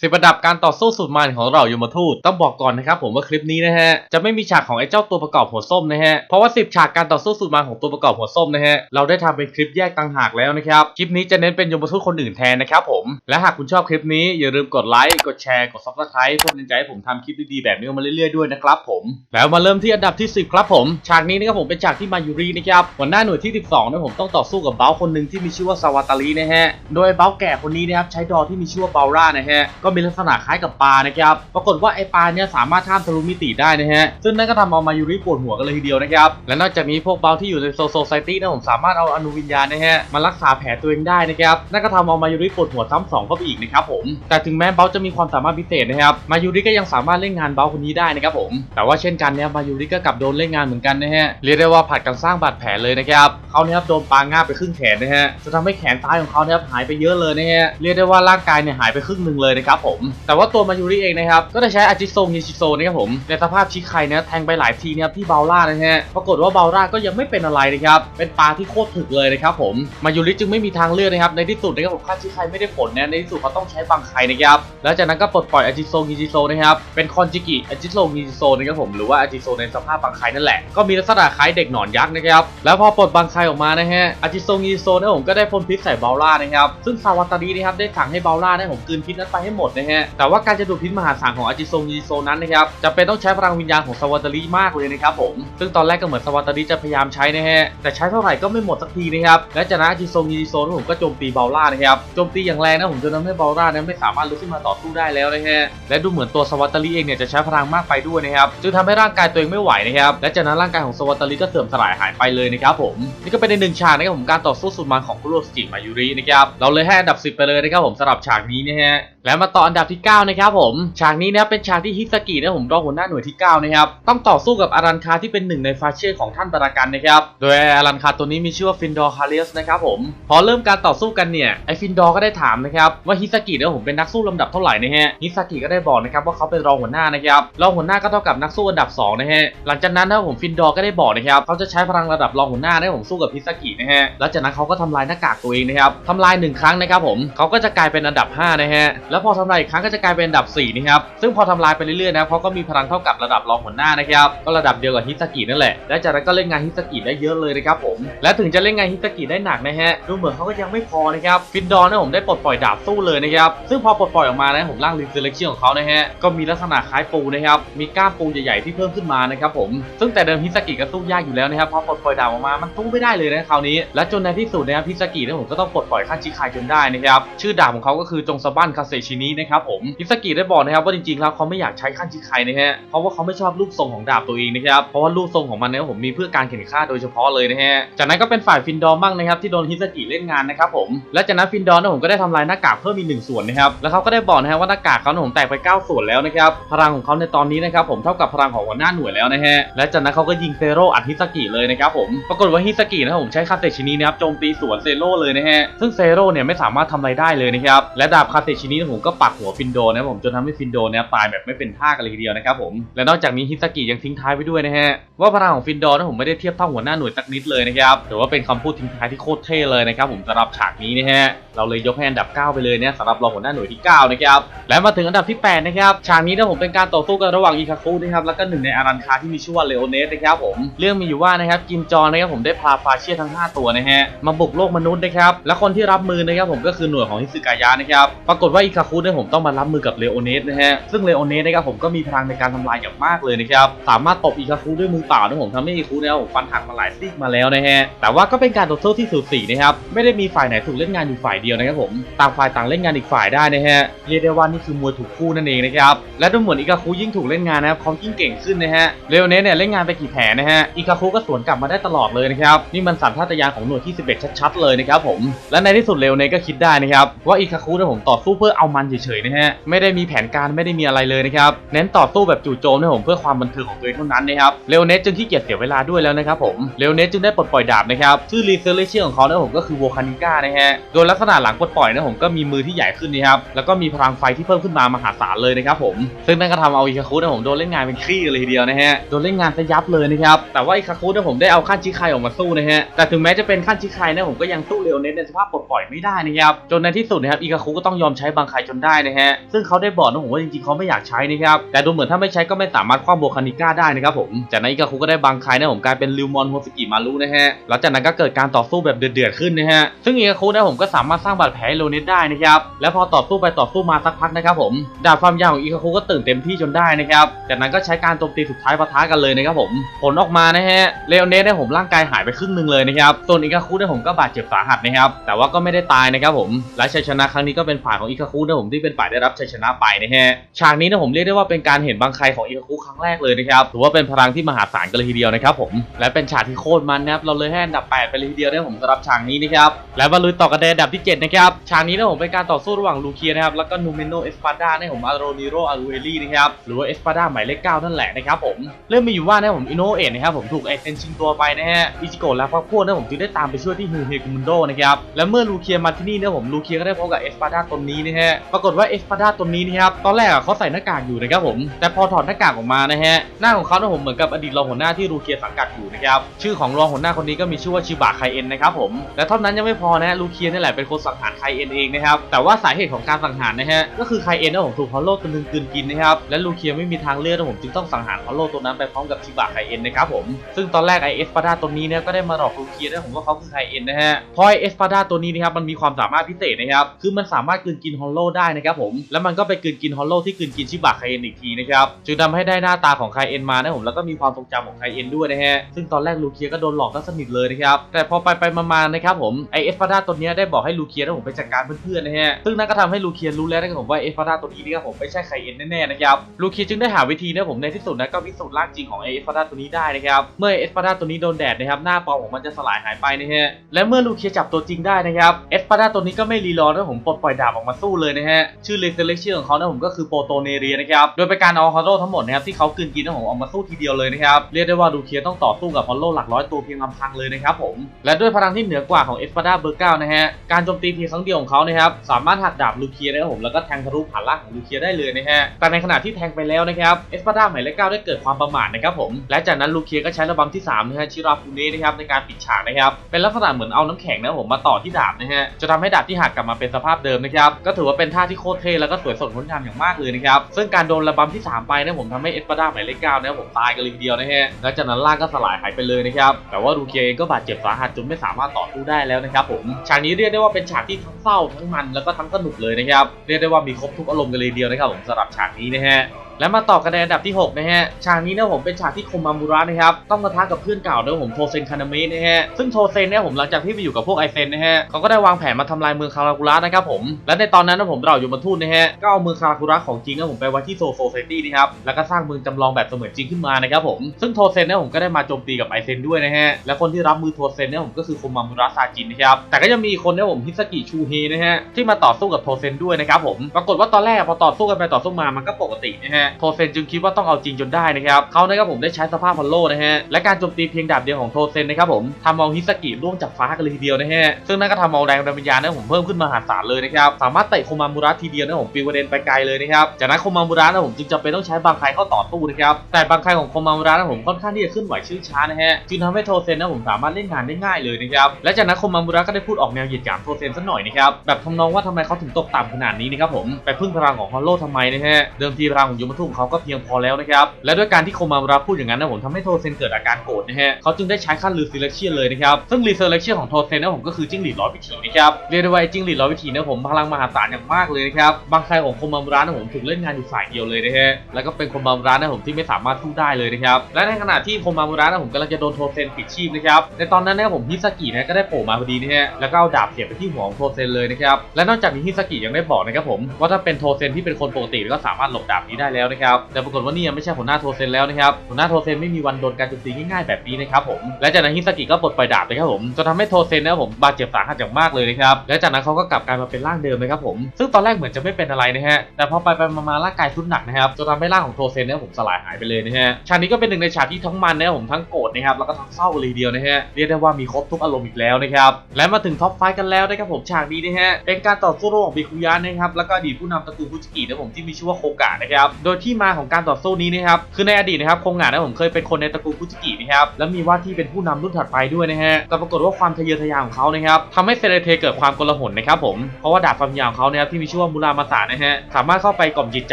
สิบระดับการต่อสู้สุดมันของเรายมทูตต้องบอกก่อนนะครับผมว่าคลิปนี้นะฮะจะไม่มีฉากของไอ้เจ้าตัวประกอบหัวส้มนะฮะเพราะว่า10ฉากการต่อสู้สุดมันของตัวประกอบหัวส้มนะฮะเราได้ทำเป็นคลิปแยกต่างหากแล้วนะครับคลิปนี้จะเน้นเป็นยมทูตคนอื่นแทนนะครับผมและหากคุณชอบคลิปนี้อย่าลืมกดไลค์กดแชร์กดซับสไครต์เพื่อเป็นกำลังใจให้ผมทำคลิปดีๆแบบนี้มาเรื่อยๆด้วยนะครับผมแล้วมาเริ่มที่อันดับที่ 10 ครับผม ฉากนี้นะครับผมเป็นฉากที่มายูรีนะครับหัวหน้าหน่วยที่ 12นะผมต้องต่อสู้กับเบ้าคนหนึ่งที่มีชื่อว่าซาวาตาลีนะฮะโดยเบ้าแก่คนนี้นะครับใช้ดอที่มีชื่อว่าเบลร่านะฮะก็มีลักษณะคล้ายกับปลานะครับ ปรากฏว่าไอปลาเนี่ยสามารถข้ามทะลุมิติได้นะฮะ ซึ่งนั่นก็ทำเอามายูริปวดหัวกันเลยทีเดียวนะครับ และนอกจากนี้พวกเบ้าที่อยู่ในโซโซไซตี้นะผมสามารถเอาอนุวิญญาณนะฮะมารักษาแผลตัวเองได้นะครับ นั่นก็ทำเอามายูริปวดหัวซ้ำสองเข้าไปอีกนะครับผม แต่ถึงแม้เบ้าจะมีความสามารถพิเศษนะครับ มายูริก็ยังสามารถเล่นงานเบ้าคนนี้ได้นะครับผม แต่ว่าเช่นกันเนี่ยมายูริก็กลับโดนเล่นงานเหมือนกันนะฮะ เรียกได้ว่าผัดกันสร้างบาดแผลเลยนะครับเขาเนี่ยครับโดนปางาบไปครึ่งแขนนะฮะ จะทำให้แขนซ้ายของเขาเนี่ยหายไปเยอะเลยนะฮะ เรียกได้ว่าร่างกายเนี่ยหายไปครึ่งหนึ่งเลยนะครับผม แต่ว่าตัวมายูริเองนะครับ ก็ได้ใช้อาจิโซฮิชิโซนะครับผม ในสภาพชิคไคเนี่ยแทงไปหลายทีนะครับที่เบลล่านะฮะ ปรากฏว่าเบลล่าก็ยังไม่เป็นอะไรนะครับ เป็นปลาที่โคตรถึกเลยนะครับผม มายูริจึงไม่มีทางเลือกนะครับ ในที่สุดนะครับผมฆ่าชิคไคไม่ได้ผลนะในที่สุดเขาต้องใช้บังไคนะครับ แล้วจากนั้นก็ปลดปล่อยอาจิโซฮิชิโซนะครับ เป็นคอนจิกิอาจิโซฮิชิโซนะครับผม หรือว่าอาจิโซในสภาพบังไคนั่นแหละ ก็มีลักษณะคล้ายเด็กหนอนยักษ์นะครับ แล้วพอปลดบังไคออกมานะฮะอาจิโซฮิชิโซนะผมก็ได้พ่นพิษใส่เบลล่านะครับ ซึ่งซาวาตารินะครับได้สั่งให้เบลล่านะผมกืนพิษนั้นไปให้หมดนะฮะ แต่ว่าการจะดูดพิษมหาศาลของอาจิโซฮิโซนั้นนะครับจะเป็นต้องใช้พลังวิญญาณของซาวาตาริมากเลยนะครับผม ซึ่งตอนแรกก็เหมือนซาวาตาริจะพยายามใช้นะฮะ แต่ใช้เท่าไหร่ก็ไม่หมดสักทีนะครับและจากนั้นอาจิโซฮิโซนผมก็โจมตีเบลล่านะครับโจมตีอย่างแรงนะผมจนทำให้เบลล่านั้นไม่สามารถลุกขึ้นมาต่อสู้ได้แล้วนะฮะและดูเหมือนตัวซาวาตาริเองเนี่ยจะใช้พลังมากไปด้วยนะครับจึงทำให้ร่างกายตัวเองไม่ไหวนะครับและจากนั้นร่างกายของซาวาตาริก็เสื่อมสลายหายไปเลยนะครับผมนี่ก็เป็นในหนึ่งฉากนะครับผมการต่อสู้สุดมันของคุโรสกิมายุรินะครับเราเลยให้อันดับ 10 ไปเลยนะครับผมสำหรับฉากนี้นะฮะ แล้วมาต่ออันดับที่9นะครับผมฉากนี้นะครับเป็นฉากที่ฮิสกินะผมรองหัวหน้าหน่วยที่9นะครับต้องต่อสู้กับอารันคาที่เป็นหนึ่งในฟาเช่ของท่านบารากันนะครับโดยอารันคาตัวนี้มีชื่อว่าฟินดอร์คาเลียสนะครับผมพอเริ่มการต่อสู้กันเนี่ยไอฟินดอร์ก็ได้ถามนะครับว่าฮิสกินี่ยผมเป็นนักสู้ลำดับเท่าไหร่นะฮะฮิสกิก็ได้บอกนะครับว่าเขาเป็นรองหัวหน้านะครับรองหัวหน้าก็เท่ากับนักสู้อันดับสองนะฮะหลังจากนั้นนะผมฟินดอร์ก็ได้บอกนะครับเขาจะใช้พลังระดับรองหัวหน้านะผมสู้กับฮิสกินะฮะแล้วจากนั้นเขาก็ทำลายหน้ากากตัวเองนะครับทำลายหนึ่งครั้งนะครับผมเขาก็จะกลายเป็นอันดับ5นะฮะแล้วแล้วพอทำลายอีกครั้งก็จะกลายเป็นอันดับ4นะครับซึ่งพอทำลายไปเรื่อยๆนะเขาก็มีพลังเท่ากับระดับรองหัวหน้านะครับก็ระดับเดียวกับฮิสกินั่นแหละและจากนั้นก็เล่นงานฮิสกิได้เยอะเลยนะครับผมและถึงจะเล่นงานฮิสกิได้หนักนะฮะดูเหมือนเขาก็ยังไม่พอนะครับฟินดอร์นะผมได้ปลดปล่อยดาบสู้เลยนะครับซึ่งพอปลดปล่อยออกมานะผมร่างรีเซเลชั่นของเขานะฮะก็มีลักษณะคล้ายปูนะครับมีก้ามปูใหญ่ๆที่เพิ่มขึ้นมานะครับผมซึ่งแต่เดิมฮิสกิก็สู้ยากอยู่แล้วนะครับพอปลดปล่อยดาบออกมามันสู้ไม่ได้เลยนะคราวนี้ และจนในที่สุดนะครับฮิสกินะผมก็ต้องปลดปล่อยขั้นชิคายจนได้นะครับชื่อดาบของเขาก็คือจงสะบั้นคาเซชนินะครับผมฮิสกิได้บอกนะครับว่าจริงๆแล้วเขาไม่อยากใช้ขั้นชิคายนะฮะเพราะว่าเขาไม่ชอบรูปทรงของดาบตัวเองนะครับเพราะว่ารูปทรงของมันเนี่ยผมมีเพื่อการเข็นฆ่าโดยเฉพาะเลยนะฮะจากนั้นก็เป็นฝ่ายฟินดอร์บ้างนะครับที่โดนฮิสกิเล่นงานนะครับผมและจากนั้นฟินดอร์นะผมก็ได้ทำลายหน้ากากเพิ่มอีกหนึ่งส่วนนะครับแล้วเขาก็ได้บอกนะฮะว่าหน้ากากเขาเนี่ยผมแตกไป 9 ส่วนแล้วนะครับพลังของเขาในตอนนี้นะครับผมเท่ากับพลังของหัวหน้าหน่วยแล้วนะฮะและจากนั้นเขาก็ยิงเซโร่อัดฮิสกิเลยนะครับผมปรากฏว่าฮิสกินะครับผมใช้คาเซชินินะครับโจมตีสวนเซโร่เลยนะฮะซึ่งเซโร่เนี่ยไม่สามารถทำอะไรได้เลยนะครับและดาบคาเซชินิผมก็ปักหัวฟินโดนะครับผมจนทำให้ฟินโดเนี่ยตายแบบไม่เป็นท่ากันเลยทีเดียวนะครับผมและนอกจากนี้ฮิสกิยังทิ้งท้ายไว้ด้วยนะฮะว่าพลังของฟินโดนะผมไม่ได้เทียบเท่าหัวหน้าหน่วยสักนิดเลยนะครับถือว่าเป็นคำพูดทิ้งท้ายที่โคตรเท่เลยนะครับผมสำหรับฉากนี้นะฮะ เราเลยยกให้อันดับ 9 ไปเลยเนี่ยสำหรับรองหัวหน้าหน่วยที่ 9 นะครับ และมาถึงอันดับที่ 8 นะครับ ฉากนี้นะผมเป็นการต่อสู้กันระหว่างอิคาคุนะครับ แล้วก็หนึ่งในอารันคาที่มีชื่อว่าเลโอเนสนะครับผม เรื่องมีอยู่ว่านะครับกิมจอนนะครับผมได้พาฟาเชียทั้ง 5 ตัวนะฮะ มาบุกโลกมนุษย์นะครับ และคนที่รับมือนะครับผมก็คือหน่วยของฮิสึกายะนะครับ ปรากฏว่าอิคาคุเนี่ยผมต้องมารับมือกับเลโอเนสนะฮะ ซึ่งเลโอเนสนะครับผมก็มีพลังในการทำลายอย่างมากเลยนะครับ สามารถตบอิคาคุด้วยมือเปล่านะผมทำให้อิคาคุเนี่ยผมฟันหักมาหลายซีกมาแล้วนะฮะ แต่ว่าก็เป็นการต่อสู้ที่สูสีนะครับ ไม่ได้มีฝ่ายไหนถูกเล่นงานอยู่ฝ่ายเดียวนะครับผมต่างฝ่ายต่างเล่นงานอีกฝ่ายได้นะฮะเรียกได้ว่านี่คือมวยถูกคู่นั่นเองนะครับและดูเหมือนอิคาคุยิ่งถูกเล่นงานนะครับเขายิ่งเก่งขึ้นนะฮะเลโอเนสเนี่ยเล่นงานไปกี่แผลนะฮะอิคาคุก็สวนกลับมาได้ตลอดเลยนะครับนี่มันสัญชาตญาณของหน่วยที่ 11 ชัดๆเลยนะครับผมและในที่สุดเลโอเนสก็คิดได้นะครับว่าอิคาคุเนี่ยผมต่อสู้เพื่อเอามันเฉยๆนะฮะไม่ได้มีแผนการไม่ได้มีอะไรเลยนะครับเน้นต่อสู้แบบจู่โจมนะผมเพื่อความบันเทิงของตัวเองเท่านั้นนะครับเลโอเนสจึงขี้เกียจเสียเวลาด้วยแล้วนะครับผมเลโอเนสจึงได้ปลดปล่อยดาบนะครับชื่อรีเซเลเชียของเขานะผมก็คือโวคานิก้านะฮะโดยลักษณะหลังปลดปล่อยนะผมก็มีมือที่ใหญ่ขึ้นนะครับแล้วก็มีพลังไฟที่เพิ่มขึ้นมามหาศาลเลยนะครับผมซึ่งนั่นก็ทำเอาอิคาคุนะผมโดนเล่นงานเป็นขี้เลยทีเดียวนะฮะโดนเล่นงานซะยับเลยนะครับแต่ว่าอิคาคุนะผมได้เอาขั้นชิคายออกมาสู้นะฮะแต่ถึงแม้จะเป็นขั้นชิคายนะผมก็ยังสู้เลโอเนสในสภาพปลดปล่อยไม่ได้นะครับจนในที่สุดนะครับอิคาคุก็ต้องยอมใช้บางไคยจนได้นะฮะซึ่งเขาได้บอกนะผมว่าจริงๆเขาไม่อยากใช้นะครับแต่ดูเหมือนถ้าไม่ใช้ก็ไม่สามารถคว้าโบคานิก้าได้นะครับผมจากนั้นอิกาคุก็ได้บังใครนะผมกลายเป็นริวมอนโฮสกิมารุนะฮะหลังจากนั้นก็เกิดการต่อสู้แบบเดือดๆขึ้นนะฮะซึ่งอิกาคุนะผมก็สามารถสร้างบาดแผลให้โลเนสได้นะครับและพอต่อสู้ไปต่อสู้มาสักพักนะครับผมดาบความยาวของอิกาคุก็ตื่นเต็มที่จนได้นะครับจากนั้นก็ใช้การโจมตีสุดท้ายปะทะกันเลยนะครับผมผลออกมานะฮะเลโอเนสเนี่ยผมร่างกายหายไปครึ่งหนึ่งเลยนะครับส่วนอิกาคุเนี่ยผมก็บาดเจ็บสาหัสนะครับแต่ว่าก็ไม่ได้ตายนะครับผมและชัยชนะครั้งนี้ก็เป็นฝ่ายของอิกาคุนะผมที่เป็นฝ่ายได้รับชัยชนะไปนะฮะฉากนี้นะผมเรียกได้ว่าเป็นการเห็นบางใครของอิกาคุครั้งแรกเลยนะครับถือว่าเป็นพลังที่มหาศาลกันเลยทีเดียวนะครับผมและเป็นฉากที่โคตรมันนะครับเราเลยให้อันดับ 8 ไปเลยทีเดียวนะผมสำหรับฉากนี้นะครับและมาลุต่อกันในอันดับที่7 นะครับฉากนี้นะผมเป็นการต่อสู้ระหว่างลูเคียนะครับแล้วก็นูเมโนเอสปาดานะผมอาโรนิโรอารูเอลี่นะครับหรือว่าเอสปาดาหมายเลข9นั่นแหละนะครับผมเรื่องมีอยู่ว่านะผมอิโนเอะนะครับผมถูกไอเซนชิงตัวไปนะฮะอิจิโกะและพวกพวกนะผมจึงได้ตามไปช่วยที่ฮูเฮกุมุนโดนะครับและเมื่อลูเคียมาที่นี่นะผมลูเคียก็ได้พบกับเอสปาดาตนนี้นะฮะปรากฏว่าเอสปาดาตนนี้นะครับตอนแรกเขาใส่หน้ากากอยู่นะครับผมแต่พอถอดหน้ากากออกมานะฮะหน้าของเขานะผมเหมือนกับอดีตรองหัวหน้าที่ลูเคียสังกัดอยู่นะครับชื่อของรองหัวหน้าคนนี้ก็มีชื่อว่าชิบะไคเอ็นนะครับผมและเท่านั้นยังไม่พอนะลูเคียนี่แหละเป็นคนสังหารไคเอ็นเองนะครับแต่ว่าสาเหตุของการสังหารนะฮะก็คือไคเอ็นนะผมถูกฮอลโลตัวนึงกลืนกินนะครับและลูเคียไม่มีทางเลือกนะผมจึงต้องสังหารฮอลโลตัวนั้นไปพร้อมกับชิบะไคเอ็นนะครับผมซึ่งตอนแรกไอเอสปาดาตัวนี้เนี่ยก็ได้มาหลอกลูเคียนะผมว่าเขาคือไคเอ็นนะฮะเพราะไอเอสปาดาตัวนี้นะครับมันมีความสามารถพิเศษนะครับคือมันสามารถกลืนกินฮอลโลได้นะครับผมแล้วมันก็ไปกลืนกินฮอลโลที่กลืนกินชิบะไคเอ็นอีกทีนะครับจึงทำให้ได้หน้าตาของไคเอ็นมานะผมแล้วก็มีความทรงจำของไคเอ็นด้วยนะฮะซึ่งตอนแรกลูเคียก็โดนหลอกตั้งสนิทเลยนะครับแต่พอไปไปมาๆนะครับผมไอเอสปาดาตัวนี้ได้บอกให้ลูเคียนะผมไปจัดการเพื่อนๆนะฮะซึ่งนั่นก็ทำให้ลูเคียรู้แล้วนะครับผมว่าเอสปาดาตัวนี้เนี่ยผมไม่ใช่ไคเอ็นแน่ๆนะครับลูเคียจึงได้หาวิธีนะผมในที่สุดนะก็พิสูจน์ร่างจริงของเอสปาดาตัวนี้ได้นะครับเมื่อเอสปาดาตัวนี้โดนแดดนะครับหน้าปลอมของมันจะสลายหายไปนะฮะและเมื่อลูเคียจับตัวจริงได้นะครับเอสปาดาตัวนี้ก็ไม่รีรอนะผมปลดปล่อยดาบออกมาสู้เลยนะฮะชื่อเลเซเลชื่อของเขานะผมก็คือโปโตเนเรียนะครับโดยเป็นการเอาฮอลโลทั้งหมดนะครับที่เขากลืนกินนะผมเอามาสู้ทีเดียวเลยนะครับเรียกได้ว่าลูเคียต้องต่อสู้กับฮอลโลหลักร้อยตัวเพียงลำพังเลยนะครับผมและด้วยพลังที่เหนือกว่าของเอสปาดาเบอร์เก้านะฮะการโจมตีเพียงครั้งเดียวของเขานะครับสามารถหักดาบลูเคียได้ครับผมแล้วก็แทงทะลุผ่านร่างของลูเคียได้เลยนะฮะแต่ในขณะที่แทงไปแล้วนะครับเอสปาดาหมายเลขเก้าได้เกิดความประมาทนะครับผมและจากนั้นลูเคียก็ใช้ระบำที่สามนะฮะชิราฟูเน่นะครับในการปิดฉากนะครับเป็นลักษณะเหมือนเอาน้ำแข็งนะผมมาต่อที่ดาบนะฮะจะทำให้ดาบที่หักกลับมาเป็นสภาพเดิมนะครับก็ถือว่าเป็นท่าที่โคตรเท่แล้วก็สวยสดงดงามอย่างมากเลยนะครับซึ่งการโดนระบำที่สามไปนะผมทำให้เอสปาดาหมายเลขเก้านะผมตายกันเลยทีเดียวนะฮะแล้วจากนั้นร่างก็สลายหายไปเลยนะครับแต่ว่าลูเคียเองก็บาดเจ็บสาหัสจนไม่สามารถต่อสู้ได้แล้วนะครับผมฉากนี้เรียกได้ว่าเป็นฉากที่ทั้งเศร้าทั้งมันแล้วก็ทั้งสนุกเลยนะครับเรียกได้ว่ามีครบทุกอารมณ์กันเลยเดียวนะครับผมสำหรับฉากนี้นะฮะ และมาต่อกันในอันดับที่ 6 นะฮะ ฉากนี้เนะผมเป็นฉากที่คมามูระนะครับ ต้องมาท้ากับเพื่อนเก่านะผมโทเซนคานาเมะนะฮะ ซึ่งโทเซนเนี่ยผมหลังจากที่ไปอยู่กับพวกไอเซนนะฮะเขาก็ได้วางแผนมาทำลายเมืองคาราคุระนะครับผม และในตอนนั้นนะผมเราอยู่บนทูตนะฮะ ก็เอาเมืองคาราคุระของจริงนะผมไปไว้ที่โซโซเซตี้นะครับ แล้วก็สร้างเมืองจำลองแบบเสมือนจริงขึ้นมานะครับผม ซึ่งโทเซนเนี่ยผมก็ได้มาโจมตีกับไอเซนด้วยนะฮะ และคนที่รับมือโทเซนเนี่ยผมก็คือคมามูระซาจินนะครับ แต่ก็ยังมีคนเนี่ยผมฮิสกิชูเฮนะฮะที่มาต่อสู้กับโทเซนด้วยนะครับผมปรากฏว่าตอนแรกพอต่อสู้กันไปต่อสู้มามันก็ปกตินะฮะโทเซนจึงคิดว่าต้องเอาจริงจนได้นะครับเขานะครับผมได้ใช้สภาพฮอลโลนะฮะและการโจมตีเพียงดาบเดียวของโทเซนนะครับผมทำเอาฮิสกิร่วงจากฟ้ากันเลยทีเดียวนะฮะซึ่งนั่นก็ทำเอาแรงดันวิญญาณนะผมเพิ่มขึ้นมหาศาลเลยนะครับสามารถเตะโคมามูระทีเดียวนะผมปิวกระเด็นไปไกลเลยนะครับจากนั้นโคมามูระนะผมจึงจำเป็นต้องใช้บางไครเข้าต่อสู้นะครับแต่บางไครของโคมามูระนะผมค่อนข้างที่จะขึ้นไหวชื่อช้านะฮะจึงทำให้โทเซนนะผมสามารถเล่นงานได้ง่ายเลยนะครับและจากนั้นโคมามูระก็ได้พูดออกแนวเหยียดหยามโทเซนสักหน่อยนะครับแบบทำนองว่าทำไมเขาถึงตกต่ำขนาดนี้นะครับผมไปพึ่งพลังของฮอลโลทำไมนะฮะเดิมทีพลังของยูมทุ่มเขาก็เพียงพอแล้วนะครับ และด้วยการที่โคมามูระพูดอย่างนั้นนะผมทำให้โทเซนเกิดอาการโกรธนะฮะเขาจึงได้ใช้ขั้นรีเซเลคเชียเลยนะครับ ซึ่งรีเซเลคเชียของโทเซนนะผมก็คือจิ้งหรีดร้อยวิถีนะครับ เรียกได้ว่าจิ้งหรีดร้อยวิถีนะผมพลังมหาศาลอย่างมากเลยนะครับ บางใครของโคมามูระนะผมถูกเล่นงานอยู่ฝ่ายเดียวเลยนะฮะ แล้วก็เป็นโคมามูระนะผมที่ไม่สามารถสู้ได้เลยนะครับ และในขณะที่โคมามูระนะผมกำลังจะโดนโทเซนปิดชีพนะครับ ในตอนนั้นนะผมฮิสกินะก็ได้โผล่มาพอดีนะฮะ แล้วก็เอาดาบเสียบไปที่หัวของโทเซนเลยนะครับ และนอกจากนี้ฮิสกิยังได้บอกนะครับผมว่าถ้าเป็นโทเซนที่เป็นคนปกติก็สามารถหลบดาบนี้ได้แล้วนะครับ แต่ปรากฏว่านี่ยังไม่ใช่หัวหน้าโทเซนแล้วนะครับ หัวหน้าโทเซนไม่มีวันโดนการโจมตีง่ายๆแบบนี้นะครับผม และจากนั้นฮิสกิก็ปลดปล่อยดาบเลยครับผมจนทำให้โทเซนนะครับผมบาดเจ็บสาหัสอย่างมากเลยนะครับ และจากนั้นเขาก็กลับกลายมาเป็นร่างเดิมนะครับผม ซึ่งตอนแรกเหมือนจะไม่เป็นอะไรนะฮะ แต่พอไปไปมาๆร่างกายทุนหนักนะครับจนทำให้ร่างของโทเซนเนี่ยผมสลายหายไปเลยนะฮะ ฉากนี้ก็เป็นหนึ่งในฉากที่ทั้งมันนะครับผมทั้งโกรธนะครับแล้วก็ทั้งเศร้าเลยเดียวนะฮะ เรียกได้ว่ามีครบทุกอารมณ์อีกแล้วนะครับ และมาถึงท็อปไฟกันแล้วนะครับผมฉากนี้นะฮะเป็นการต่อสู้ระหว่างบิคุยะนะครับแล้วก็อดีตผู้นำตระกูลฟุจิกินะผมที่มีชื่อว่าโคกะนะครับโดยที่มาของการต่อสู้นี้นะครับคือในอดีตนะครับคงหงานะผมเคยเป็นคนในตระกูลคุจิกินะครับและมีว่าที่เป็นผู้นำรุ่นถัดไปด้วยนะฮะแต่ปรากฏว่าความทะเยอทะยานของเขานะครับทำให้เซเลเทเกิดความโกลหลนะครับผมเพราะว่าดาบความยาวของเขานะครับที่มีชื่อว่ามูรามาสานะฮะสามารถเข้าไปกล่อมจิตใจ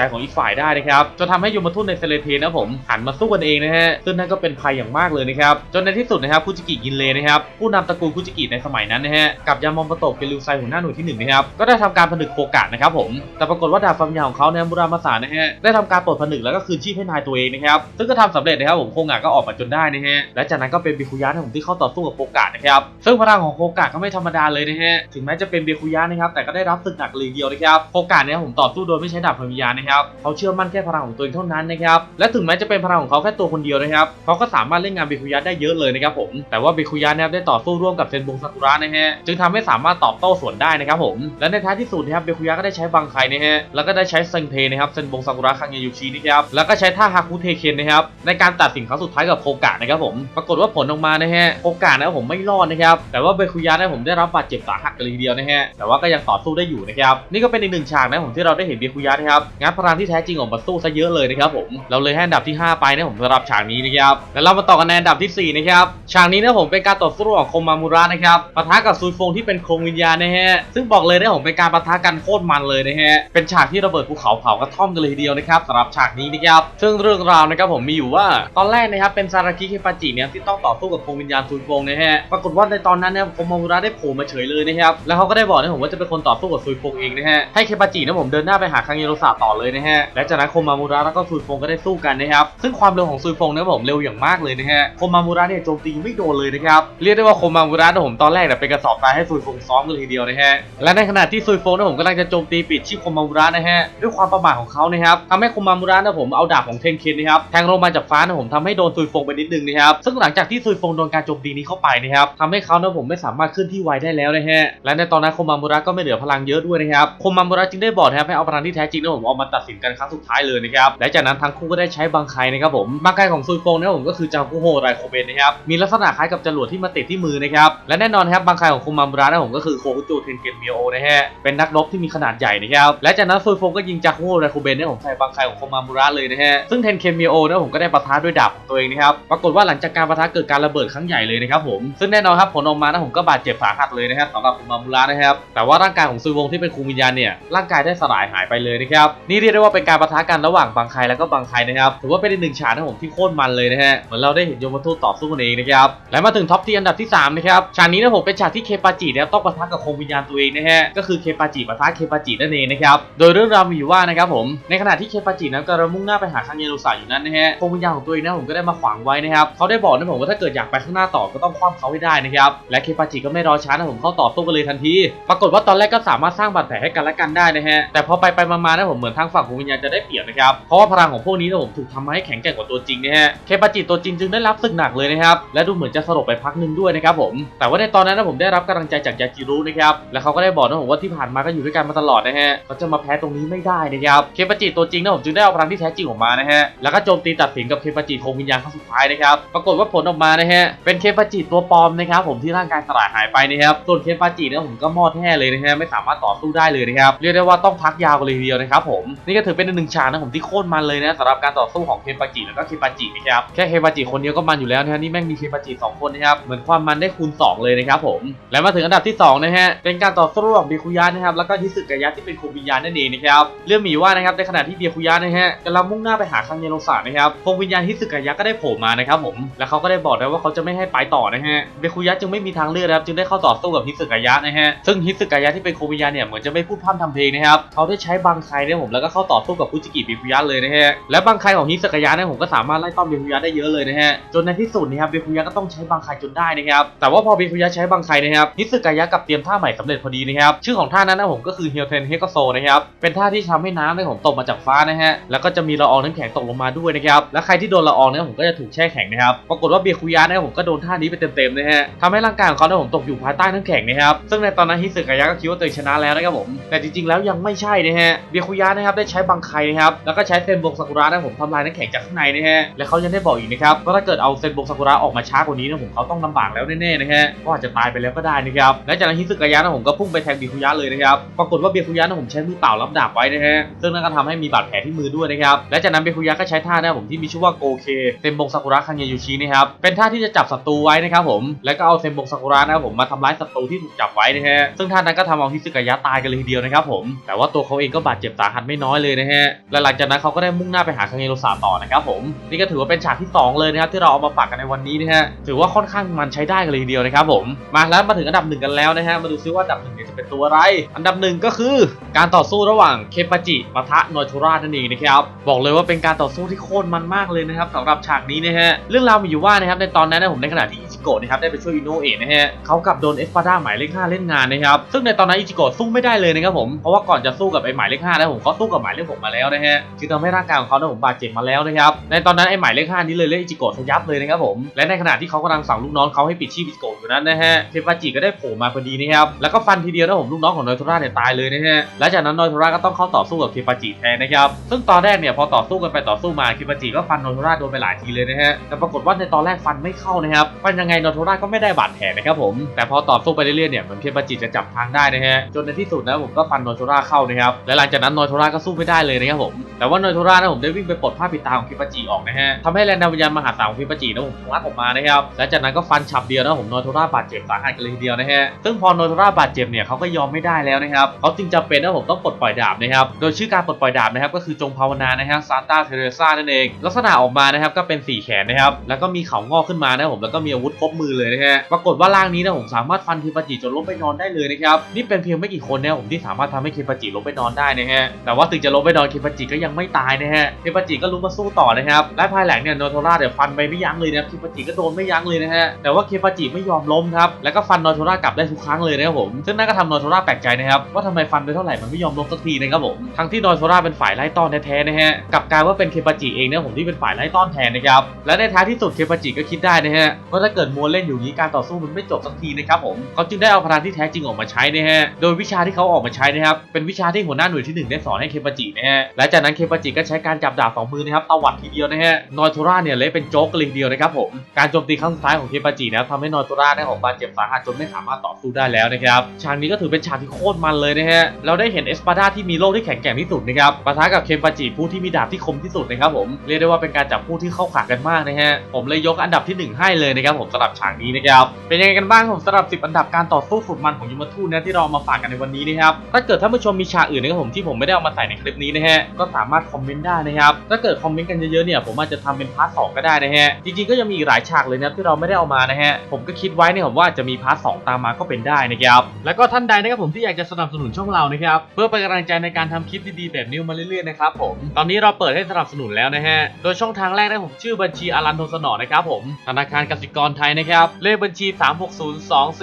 ของอีกฝ่ายได้นะครับจนทำให้ยมทูตในเซเลเทนะผมหันมาสู้กันเองนะฮะซึ่งนั่นก็เป็นภัยอย่างมากเลยนะครับจนในที่สุดนะครับคุจิกิกินเลนะครับผู้นำตระกูลคุจิกิในสมัยนั้นนะฮะกับยามอมปโตะเกลิวไซหัวหน้าหน่วยที่หนึ่งนะครับก็ได้ทำการผนึกโคกะนะครับผมแต่ปรากฏว่าดาบความยาวของเขาเนี่ยมูรามาสานะฮะได้ทำการการปลดผนึกแล้วก็คืนชีพให้นายตัวเองนะครับ ซึ่งก็ทำสำเร็จนะครับผมโคงะก็ออกมาจนได้นะฮะ และจากนั้นก็เป็นบิคุยะนะผมที่เข้าต่อสู้กับโคกะนะครับ ซึ่งพลังของโคกะก็ไม่ธรรมดาเลยนะฮะ ถึงแม้จะเป็นบิคุยะนะครับ แต่ก็ได้รับศึกหนักเลยเดียวนะครับ โคกะเนี่ยผมต่อสู้โดยไม่ใช้ดาบพลังวิญญานะครับ เขาเชื่อมั่นแค่พลังของตัวเองเท่านั้นนะครับ และถึงแม้จะเป็นพลังของเขาแค่ตัวคนเดียวนะครับ เขาก็สามารถเล่นงานบิคุยะได้เยอะเลยนะครับผม แต่ว่าบิคุยะนะครับได้ต่อสู้ร่วมกับเซนบงซากุระนะฮะ จึงทำให้สามารถตอบโต้สวนได้นะครับผม และในท้ายที่สุดนะครับบิคุยะก็ได้ใช้บังไคนะฮะ แล้วก็ได้ใช้เซงเทนะครับเซนบงซากุระคังยายุชินะครับแล้วก็ใช้ท่าฮาคุเทเคนนะครับในการตัดสินครั้งสุดท้ายกับโคกะนะครับผมปรากฏว่าผลออกมานะฮะโคกะนะผมไม่รอดนะครับแต่ว่าเบคุยะนะผมได้รับบาดเจ็บสาหัสกันเลยทีเดียวนะฮะแต่ว่าก็ยังต่อสู้ได้อยู่นะครับนี่ก็เป็นอีกหนึ่งฉากนะผมที่เราได้เห็นเบคุยะนะครับงัดพลังที่แท้จริงออกมาสู้ซะเยอะเลยนะครับผมเราเลยให้อันดับที่ 5 ไปนะผมสำหรับฉากนี้นะครับแล้วเรามาต่อกันในอันดับที่4นะครับฉากนี้นะผมเป็นการต่อสู้ของโคมามุระนะครับปะทะกับซุยฟงที่เป็นโครงวิญญาณนะฮะซึ่งบอกเลยนะผมเป็นการปะทะกันโคตรมันเลยนะฮะเป็นฉากที่ระเบิดภูเขาเผากระท่อมกันเลยทีเดียวนะครับสำหรับฉากนี้นะครับซึ่งเรื่องราวนะครับผมมีอยู่ว่าตอนแรกนะครับเป็นซารากิเคปาจิเนี่ยที่ต้องต่อสู้กับโครงวิญญาณซุยฟงนะฮะปรากฏว่าในตอนนั้นเนี่ยโคมามุระได้โผล่มาเฉยเลยนะครับแล้วเขาก็ได้บอกนะผมว่าจะเป็นคนต่อสู้กับซุยฟงเองนะฮะให้เคปาจินะผมเดินหน้าไปหาคังเยโรซาต่อเลยนะฮะและจากนั้นโคมามุระแล้วก็ซุยฟงก็ได้สู้กันนะครับซึ่งความเร็วของซุยฟงนะผมเร็วอย่างมากเลยนะฮะโคมามุระเนี่ยโจมตีไม่โดนเลยนะครับเรียกได้ว่าโคมามุระนะผมตอนแรกเนี่ยเป็นกระสอบทรายให้ซุยฟงซ้อมกันเลยทีเดียวนะฮะและในขณะที่ซุยฟงนะผมกำลังจะโจมตีปิดชีพโคมามุระนะฮะด้วยความประมาทของเขานะครับทำให้คุมามุระนะผมเอาดาบของเทนเคนนะครับแทงลงมาจากฟ้านะผมทำให้โดนซุยฟงไปนิดนึงนะครับซึ่งหลังจากที่ซุยฟงโดนการโจมตีนี้เข้าไปนะครับทำให้เขานะผมไม่สามารถขึ้นที่ไวได้แล้วนะฮะและในตอนนั้นโคมามุระก็ไม่เหลือพลังเยอะด้วยนะครับโคมามุระจึงได้บอกนะครับให้เอาพลังที่แท้จริงนะผมออกมาตัดสินกันครั้งสุดท้ายเลยนะครับและจากนั้นทั้งคู่ก็ได้ใช้บังไคนะครับผมบังไคของซุยฟงนะผมก็คือจากุโฮไรโคเบนนะครับมีลักษณะคล้ายกับจรวดที่มาติดที่มือนะครับและแน่นอนครับบังไคของโคมามุระนะผมก็คือโคคุจูเทนเกนเมีโอนะฮะเป็นนักรบที่มีขนาดใหญ่นะครับและจากนั้นซุยฟงก็ยิงจากุโฮไรโคเบนนี่ยผมใส่บังไคของโคมามุระเลยนะฮะ ซึ่งเทนเคมีโอนะผมก็ได้ปะทะด้วยดาบของตัวเองนะครับ ปรากฏว่าหลังจากการปะทะเกิดการระเบิดครั้งใหญ่เลยนะครับผม ซึ่งแน่นอนครับผลออกมานะผมก็บาดเจ็บสาหัสเลยนะครับสำหรับโคมามุระนะครับ แต่ว่าร่างกายของซุยวงที่เป็นครูวิญญาณเนี่ยร่างกายได้สลายหายไปเลยนะครับนี่เรียกได้ว่าเป็นการปะทะกันระหว่างบังไคแล้วก็บังไคนะครับถือว่าเป็นอีกหนึ่งฉากนะผมที่โคตรมันเลยนะฮะเหมือนเราได้เห็นโยมทูตต่อสู้กันเองนะครับและมาถึงท็อปที่อันดับที่สามนะครับฉากนี้นะผมเป็นฉากที่เคปาจิเนี่ยต้องปะทะกับโควิญญาณตัวเองนะฮะก็คือเคปาจิปะทะเคปาจินั่นเองนะครับโดยเรื่องราวมีอยู่ว่านะครับผมในขณะที่เคปาจินั้นกำลังมุ่งหน้าไปหาคังเยโรซาอยู่นั้นนะฮะโควิญญาณของตัวเองนะผมก็ได้มาขวางไว้นะครับเขาได้บอกนะผมว่าถ้าเกิดอยากไปข้างหน้าต่อก็ต้องคว้ำเขาให้ได้นะครับและเคปาจิก็ไม่รอช้านะผมเข้าต่อสู้กันเลยทันที ปรากฏว่าตอนแรกก็สามารถสร้างบาดแผลให้กันและกันได้นะฮะแต่พอไปไปมาๆนะผมเหมือนทางฝั่งของวิญญาณจะได้เปรียบนะครับเพราะว่าพลังของพวกนี้นะผมถูกทำให้แข็งแกร่งกว่าตัวจริงนะฮะเคปาจิตัวจริงจึงได้รับศึกหนักเลยนะครับและดูเหมือนจะสลบไปพักหนึ่งด้วยนะครับผมแต่ว่าในตอนนั้นนะผมได้รับกำลังใจจากยาจิรุนะครับและเขาก็ได้บอกนะผมว่าที่ผ่านมาก็อยู่ด้วยกันมาตลอดนะฮะเขาจะมาแพ้ตรงนี้ไม่ได้นะครับเคปาจิตัวจริงนะผมจึงได้เอาพลังที่แท้จริงออกมานะฮะแล้วก็โจมตีตัดสินกับเคปาจิโคงวิญญาณครั้งสุดท้ายนะครับปรากฏว่าผลออกมานะฮะเป็นเคปาจิตัวปลอมนะครับผมที่ร่างกายสลายหายไปนะครับส่วนเคปาจิเนี่ยผมก็มอดแท้เลยนะฮะไม่สามารถต่อสู้ได้เลยนะครับเรียกได้ว่าต้องพักยาวกันเลยทีเดียวนะครับผมนี่ก็ถือเป็นหนึ่งฉากนะผมที่โคตรมันเลยนะสำหรับการต่อสู้ของเคปาจิแล้วก็เคปาจินะครับแค่เคปาจิคนเดียวก็มันอยู่แล้วนะฮะนี่แม่งมีเคปาจิสองคนนะครับเหมือนความมันได้คูณสองเลยนะครับผมและมาถึงอันดับที่สองนะฮะเป็นการต่อสู้ระหว่างเบียคุยะนะครับแล้วก็ฮิสึกายะที่เป็นโควิญญาณนั่นเองนะครับเรื่องมีว่านะครับในขณะที่เบียคุยะนะฮะกำลังมุ่งหน้าไปหาคังเยโรซานะครับโควิญญาณฮิสึกายะก็ได้โผล่มานะครับผม แล้วเขาก็ได้บอกนะว่าเขาจะไม่ให้ไปต่อนะฮะ เบคุยะจึงไม่มีทางเลือกนะครับ จึงได้เข้าต่อสู้กับฮิสึกายะนะฮะ ซึ่งฮิสึกายะที่เป็นโควิญญาณเนี่ยเหมือนจะไม่พูดพร่ำทำเพลงนะครับ เขาได้ใช้บังไคเนี่ยผมแล้วก็เข้าต่อสู้กับฟุจิกิเบียคุยะเลยนะฮะ และบังไคของฮิสึกายะเนี่ยผมก็สามารถไล่ต้อมเบคุยะได้เยอะเลยนะฮะ จนในที่สุดนะครับเบคุยะก็ต้องใช้บังไคจนได้นะครับ แต่ว่าพอเบคุยะใช้บังไคนะครับฮิสึกายะกับเตรียมท่าใหม่สำเร็จพอดีนะครับ ชื่อของท่านั้นนะผมก็คือเฮลเทนเฮกโซนะครับ เป็นท่าที่ทำให้น้ำในผมตกมาจากฟ้านะฮะแล้วก็จะมีละอองน้ำแข็งตกลงมาด้วยนะครับ และใครที่โดนละอองเนี่ยผมก็จะถูกแช่แข็งนะครับ ปรากฏว่าเบียคุยะเนี่ยผมก็โดนท่านี้ไปเต็มๆนะฮะทำให้ร่างกายของเขาเนี่ยผมตกอยู่ภายใต้น้ำแข็งนะครับ ซึ่งในตอนนั้นฮิสึกายะก็คิดว่าตัวเองชนะแล้วนะครับผม แต่จริงๆแล้วยังไม่ใช่นะฮะ เบียคุยะนะครับได้ใช้บังไคนะครับ แล้วก็ใช้เซนบงซากุระนะผมทำลายน้ำแข็งจากข้างในนะฮะ และเขายังได้บอกอีกนะครับว่าถ้าเกิดเอาเซนบงซากุระออกมาช้ากว่านี้นะผมเขาต้องลำบากแล้วแน่ๆนะฮะก็อาจจะตายไปแล้วก็ได้นะครับและจากนั้นฮิสึกายะนะผมก็พุ่งไปแทงเบียคุยะเลยนะครับ ปรากฏว่าเบียคุยะนะผมใช้มือเปล่ารับดาบไว้นะฮะซึ่งนั่นก็ทำให้มีบาดแผลที่มือด้วยนะครับ และจากนั้นเบคุยะก็ใช้ท่านะผมที่มีชื่อว่าโกเคเซมบงซากุระคังเยยูชินะครับ เป็นท่าที่จะจับศัตรูไว้นะครับผม แล้วก็เอาเซมบงซากุระนะครับผมมาทำร้ายศัตรูที่ถูกจับไว้นะฮะ ซึ่งท่านั้นก็ทำเอาฮิซึกายะตายกันเลยทีเดียวนะครับผม แต่ว่าตัวเขาเองก็บาดเจ็บสาหัสไม่น้อยเลยนะฮะ และหลังจากนั้นเขาก็ได้มุ่งหน้าไปหาคังเยโรสาต่อนะครับผม นี่ก็ถือว่าเป็นฉากที่สองเลยนะครับที่เราเอามาฝากกันในวันนี้นะฮะ ถือว่าค่อนข้างมันใช้ได้กันเลยทีเดียวนะครับผม มาแล้วมาถึงอันดับหนึ่งกันแล้วนะฮะ มาดูซิว่าอันดับหนึ่งจะเป็นตัวอะไร อันดับหนึ่งก็คือ การต่อสู้ระหว่างเคปาจิปะทะโนชูรานั่นองนะครับบอกเลยว่าเป็นการต่อสู้ที่โคตรมันมากเลยนะครับสำหรับฉากนี้นะฮะเรื่องราวมีอยู่ว่านะครับในตอนนั้นนะผมในขณะที่ โกะนะครับได้ไปช่วยอิโนเอะนะฮะเขากลับโดนเอสปาด้าหมายเลขห้าเล่นงานนะครับซึ่งในตอนนั้นอิจิโกะสู้ไม่ได้เลยนะครับผมเพราะว่าก่อนจะสู้กับไอหมายเลขห้านะผมเขาสู้กับหมายเลขหกมาแล้วนะฮะจึงทำให้ร่างกายของเขาเนี่ยผมบาดเจ็บมาแล้วนะครับในตอนนั้นไอหมายเลขห้านี้เลยเล่นอิจิโกะทะยับเลยนะครับผมและในขณะที่เขากำลังสั่งลูกน้องเขาให้ปิดชีพอิจิโกะอยู่นั้นนะฮะเคปาจิก็ได้โผล่มาพอดีนะครับแล้วก็ฟันทีเดียวนะผมลูกน้องของโนโทราเนี่ยตายเลยนะฮะและจากนั้นโนโทราก็ต้องเข้าต่อสู้กับเคปาจิแทนนะครับซึ่งตอนแรกเนี่ยพอต่อสู้กันไปต่อสู้มาเคปาจิก็ฟันโนโทราโดนไปหลายทีเลยนะฮะแต่ปรากฏว่าในตอนแรกฟันไม่เข้านะครับฟันยังไงโนโทราก็ไม่ได้บาดแผลนะครับผมแต่พอต่อสู้ไปเรื่อยๆเนี่ยเหมือนเคปาจิจะจับทางได้นะฮะจนในที่สุดนะผมก็ฟันโนโทราเข้านะครับและหลังจากนั้นโนโทราก็สู้ไม่ได้เลยนะครับผมแต่ว่าโนโทรานะผมได้วิ่งไปปลดผ้าปิดตาของเคปาจิออกนะฮะทำให้แรงดันวิญญาณมหาศาลของเคปาจินะผมทะลักออกมานะครับและจากนั้นก็ฟันฉับเดียวนะผมโนโทราบาดเจ็บสาหัสกันเลยทีเดียวนะฮะซึ่งพอโนโทราบาดเจ็บเนี่ยเขาก็ยอมไม่ได้แล้วนะครับเขาจึงจำเป็นนะผมต้องปลดปล่อยดาบนะครับโดยชื่อการปลดปล่อยดาบนะครับก็คือจงภาวนานะฮะซานตาเทเรซานั่นเอง ลักษณะออกมานะครับก็เป็นสี่แขนนะครับแล้วก็มีเขางอกขึ้นมานะผมแล้วก็มีอาวุธคบมือเลยนะฮะปรากฏว่าร่างนี้นะผมสามารถฟันเคปาจิจนล้มไปนอนได้เลยนะครับนี่เป็นเพียงไม่กี่คนนะผมที่สามารถทำให้เคปาจิล้มไปนอนได้นะฮะแต่ว่าถึงจะล้มไปนอนเคปาจิก็ยังไม่ตายนะฮะเคปาจิก็ลุกมาสู้ต่อนะครับและภายหลังเนี่ยโนโทราเดี๋ยวฟันไปไม่ยั้งเลยนะเคปาจิก็โดนไม่ยั้งเลยนะฮะแต่ว่าเคปาจิไม่ยอมล้มครับแล้วก็ฟันโนโทรากลับได้ทุกครั้งเลยนะครับผมซึ่งนั่นก็ทำโนโทราแปลกใจนะครับว่าทำไมฟันไปเท่าไหร่มันไม่ยอมล้มสักทีนะครับผมทั้งที่โนโทราเป็นฝ่ายไล่ต้อนแท้ๆนะฮะกลับกลายว่าเป็นเคปาจิเองนี่ยผมที่เป็นฝ่ายไล่ต้อนแทนนะครับและในท้ายที่สุดเคปาจิก็คิดได้นะฮะว่าถ้าเกิดมัวเล่นอยู่นี้การต่อสู้มันไม่จบสักทีนะครับผมเขาจึงได้เอาพลังที่แท้จริงออกมาใช้นะฮะโดยวิชาที่เขาออกมาใช้นะครับเป็นวิชาที่หัวหน้าหน่วยที่หนึ่งได้สอนให้เคปาจินะฮะและจากนั้นเคปาจิก็ใช้การจับดาบสองมือนะครับตวัดทีเดียวนะฮะนอยโทราเนี่ยเละเป็นโจ๊กเลยเดียวนะครับผมการโจมตีครั้งสุดท้ายของเคปาจินะทำให้นอยโทราได้ออกบาดเจ็บสาหัสจนไม่สามารถต่อสู้ได้แล้วนะครับฉากนี้ก็ถือเป็นฉากที่โคตรมันเลยนะฮะเราได้เห็นเอสปาดาที่มีโล่ที่แข็งแกร่งที่สุดนะครับปะทะกับเคปาจิผู้ที่มีดาบที่คมที่สุดนะครับผมเรียกได้ว่าเป็นการจับคู่ที่เข้าขากันมากนะฮะผมเลยยกอันดับที่หนึ่งให้เลยนะครับผมสำหรับฉากนี้นะครับเป็นยังไงกันบ้างผมสำหรับ 10 อันดับการต่อสู้สุดมันของยูมาทูนะที่เราเอามาฝากกันในวันนี้นะครับถ้าเกิดท่านผู้ชมมีฉากอื่นนะครับผมที่ผมไม่ได้เอามาใส่ในคลิปนี้นะฮะก็สามารถคอมเมนต์ได้นะครับถ้าเกิดคอมเมนต์กันเยอะๆเนี่ยผมอาจจะทำเป็นพาร์ทสองก็ได้นะฮะจริงๆก็ยังมีอีกหลายฉากเลยนะครับที่เราไม่ได้เอามานะฮะผมก็คิดไว้นี่ผมว่าจะมีพาร์ทสองตามมาก็เป็นได้นะครับแล้วก็ท่านใดนะครับผมที่อยากจะสนับสนุนช่องเรานะครับเพื่อเป็นกำลังใจในการทำคลิปดีๆแบบนี้มาเรื่อยๆนะครับผมตอนนี้เราเปิดให้สนับสนุนแล้วนะฮะโดยช่องทางแรกนะผมชื่อบัญชีอารันโทสนอนะครับผมธนาคารกสิกรไทยนะครับเลขบัญชี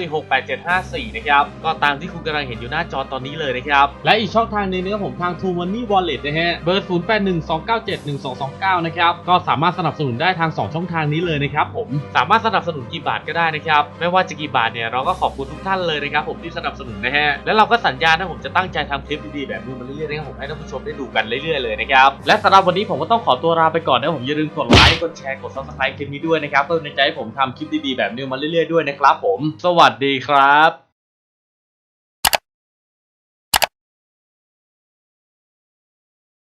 360246875นะครับก็ตามที่คุณกำลังเห็นอยู่หน้าจอตอนนี้เลยนะครับ และอีกช่องทางนึงนะครับผมทาง True Money Wallet นะฮะเบอร์ 0812971229 นะครับก็สามารถสนับสนุนได้ทาง 2 ช่องทางนี้เลยนะครับผมสามารถสนับสนุนกี่บาทก็ได้นะครับไม่ว่าจะกี่บาทเนี่ยเราก็ขอบคุณทุกท่านเลยนะครับผมที่สนับสนุนนะฮะและเราก็สัญญานะผมจะตั้งใจทำคลิปดีๆแบบนี้มาเรื่อยๆนะครับผมให้ท่านผู้ชมได้ดูกันเรื่อยๆเลยนะครับและสำหรับวันนี้ผมก็ต้องขอตัวลาไปก่อนนะผมอย่าลืมกดไลค์กดแชร์กด subscribe คลิปนี้ด้วยนะครับเพื่อเป็นใจให้ผมทำคลิปดีๆแบบนี้มาเรื่อยๆด้วยนะครับผม สวัสดีครับ